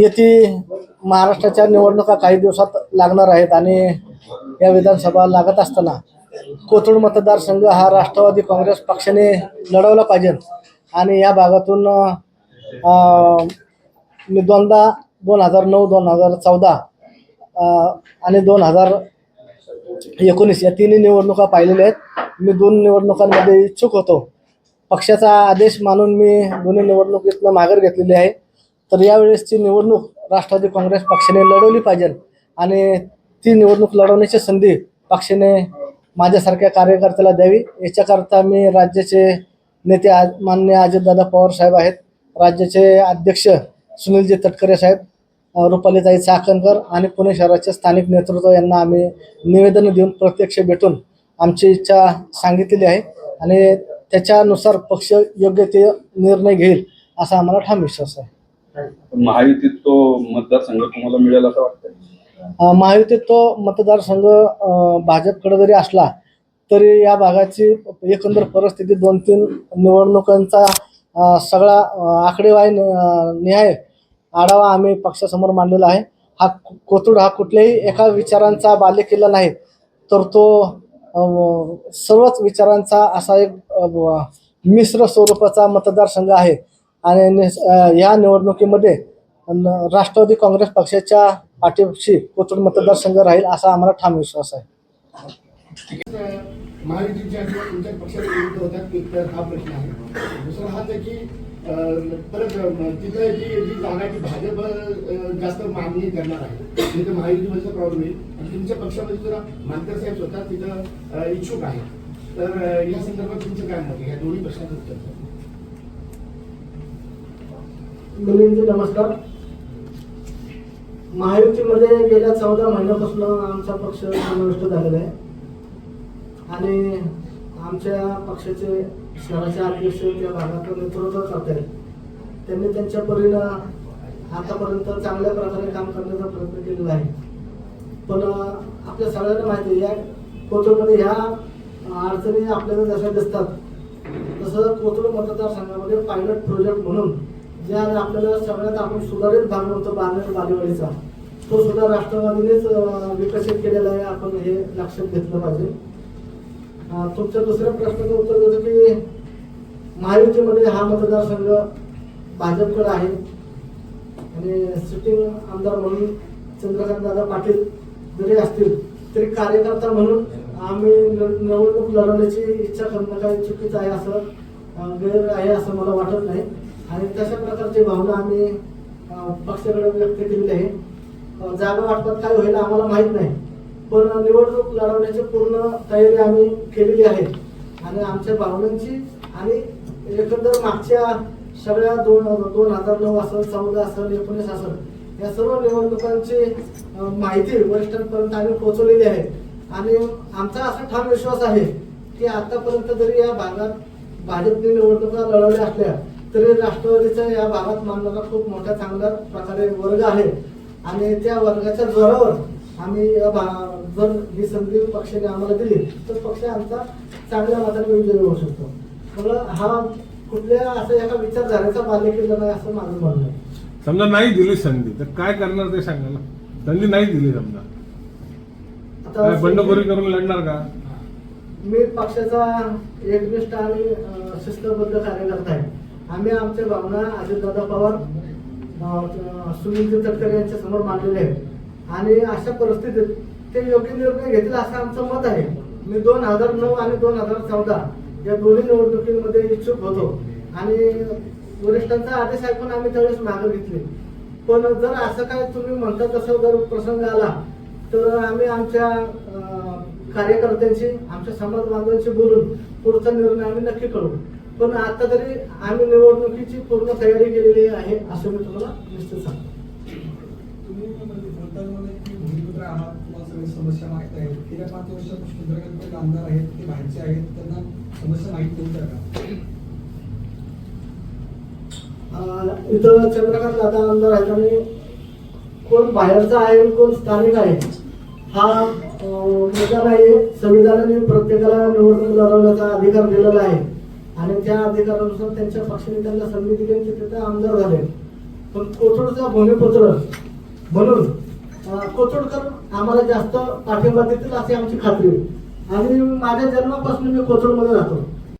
येथे महाराष्ट्राच्या निवडणुका काही दिवसात लागणार आहेत आणि या विधानसभा लागत असताना कोथरूड मतदारसंघ हा राष्ट्रवादी काँग्रेस पक्षाने लढवला पाहिजे. आणि या भागातून मी दोनदा दोन हजार नऊ दोन हजार चौदा आणि दोन हजार एकोणीस या तिन्ही निवडणुका पाहिलेल्या आहेत. मी दोन निवडणुकांमध्ये इच्छुक होतो. पक्षाचा आदेश मानून मी दोन्ही निवडणुकीतनं माघार घेतलेली आहे. तर यावेळेसची निवडणूक राष्ट्रवादी काँग्रेस पक्षाने लढवली पाहिजे आणि ती निवडणूक लढवण्याची संधी पक्षाने माझ्यासारख्या कार्यकर्त्याला द्यावी. याच्याकरता मी राज्याचे नेते आज मान्य अजितदादा पवार साहेब आहेत. राज्याचे अध्यक्ष सुनीलजी तटकरे साहेब रुपालीताई चाकणकर आणि पुणे शहराचे स्थानिक नेतृत्व यांना आम्ही निवेदन देऊन प्रत्यक्ष भेटून आमची इच्छा सांगितलेली आहे. आणि त्याच्यानुसार पक्ष योग्य ते निर्णय घेईल असा आम्हाला ठाम विश्वास आहे. महायुतीत तो मतदारसंघ तुम्हाला मिळेल असं वाटतंय? अ, महायुतीत तो मतदारसंघ भाजपकडे जरी असला तरी या भागाची एकंदर परिस्थिती दोन तीन निवडणुकांचा सगळा आकडेवारी निहाय आढावा आम्ही पक्षासमोर मांडलेला आहे. हा कोथरूड हा कुठल्याही एका विचारांचा बालेकिल्ला नाही तर तो सर्वच विचारांचा असा एक मिश्र स्वरूपाचा मतदारसंघ आहे. आणि निस- या निवडणुकीमध्ये राष्ट्रवादी काँग्रेस पक्षाच्या पाठीशी कोथरूड मतदारसंघ राहील असा आम्हाला ठाम विश्वास आहे. महायुतीच्या किंवा विरुद्ध होतात हा प्रश्न आहे. दुसरा हाच आहे की परत तिथं जी जी जागा भाजप जास्त मागणी करणार आहे. तिथं महायुतीमध्ये प्रॉब्लेम येईल आणि तुमच्या पक्षामध्ये जरा मानकर साहेब स्वतः तिथं इच्छुक आहे तर या संदर्भात तुमचं काय मत आहे? या दोन्ही प्रश्नाचं उत्तर नमस्कार. महायुतीमध्ये गेल्या चौदा महिन्यापासून आमचा पक्ष समाविष्ट झालेला आहे. आणि आमच्या पक्षाचे शहराच्या अध्यक्ष त्या भागाचं नेतृत्व करत आहेत. त्यांनी त्यांच्या परीनं आतापर्यंत चांगल्या प्रकारे काम करण्याचा प्रयत्न केलेला आहे. पण आपल्या सगळ्यांना माहिती आहे या कोथरूडमध्ये ह्या अडचणी आपल्याला जशा दिसतात तसं कोथरूड मतदारसंघामध्ये पायलट प्रोजेक्ट म्हणून जे आज आपल्याला सगळ्यात आपण सुधारित भाग म्हणतो बांधेल बालेवाडीचा तो सुद्धा राष्ट्रवादीनेच विकसित केलेला आहे. आपण हे लक्षात घेतलं पाहिजे. तुमच्या दुसऱ्या प्रश्नाचं उत्तर देतो की महायुतीमध्ये हा मतदारसंघ भाजपकडे आहे. आणि सिटिंग आमदार म्हणून चंद्रकांत दादा पाटील जरी असतील तरी कार्यकर्ता म्हणून आम्ही निवडणूक लढवण्याची इच्छा करणं काही चुकीचं आहे असं गैर आहे असं मला वाटत नाही. आणि तशा प्रकारची भावना आम्ही पक्षाकडे व्यक्त केलेली आहे. जागा वाटपात काय होईल आम्हाला माहीत नाही. पण निवडणूक लढवण्याची पूर्ण तयारी आम्ही केलेली आहे. आणि आमच्या भावनांची आणि एकंदर मागच्या सगळ्या दोन दोन हजार नऊ असेल चौदा असेल एकोणीस असेल या सर्व निवडणुकांची माहिती वरिष्ठांपर्यंत आम्ही पोहोचवलेली आहे. आणि आमचा असा ठाम विश्वास आहे की आतापर्यंत जरी या भागात भाजपने निवडणुका लढवल्या असल्या तरी राष्ट्रवादीचा या भागात मानणारा खूप मोठ्या चांगल्या प्रकारे वर्ग आहे. आणि त्या वर्गाच्या जोरावर आम्ही जर ही संधी पक्षाने आम्हाला दिली तर पक्ष आमचा चांगल्या मताने विजयी होऊ शकतो. मला हा कुठल्या असं एका विचारधारेचा बालेकिल्ला नाही असं माझं म्हणणं आहे. समजा नाही दिली संधी तर काय करणार ते सांगा ना. संधी नाही दिली समजा. काय बंडखोरी करून लढणार का? मी पक्षाचा एकनिष्ठ आणि अं, शिस्तबद्ध कार्यकर्ता आहे. आम्ही आमच्या भावना अजितदादा पवार अं, सुनील तटकरे यांच्या समोर मांडलेले आहेत. आणि अशा परिस्थितीत ते योग्य निर्णय घेतील असं आमचं मत आहे. मी दोन हजार नऊ आणि दोन हजार चौदा या दोन्ही निवडणुकीमध्ये इच्छुक होतो. आणि वरिष्ठांचा आदेश ऐकून आम्ही त्यावेळेस मागं घेतली. पण जर असं काय तुम्ही म्हणता तसं जर प्रसंग आला तर आम्ही आमच्या कार्यकर्त्यांशी आमच्या समाज बांधवांशी बोलून पुढचा निर्णय आम्ही नक्की करू. पण आता तरी आम्ही निवडणुकीची पूर्ण तयारी केलेली आहे असं मी तुम्हाला निश्चित सांगतो. तुम्हाला सगळी समस्या माहीत आहेत गेल्या पाच वर्षापासून चंद्रकांत आमदार आहेत ते बाहेरचे आहेत त्यांना समस्या माहीत नव्हत्या का? इथं चंद्रकांत दादा आमदार आहेत आणि कोण बाहेरचा आहे कोण स्थानिक आहे हा मुद्दा नाही. संविधानाने प्रत्येकाला निवडणूक लढवण्याचा अधिकार दिलेला आहे. आणि त्या अधिकारानुसार त्यांच्या पक्षाने त्यांना संधी दिली आणि ते तिथे आमदार झाले. पण कोथरूडचा भूमिपुत्र म्हणून कोचोडकर आम्हाला जास्त पाठिंबा देतील अशी आमची खात्री आहे आणि माझ्या जन्मापासून मी कोचोडमध्ये राहतो.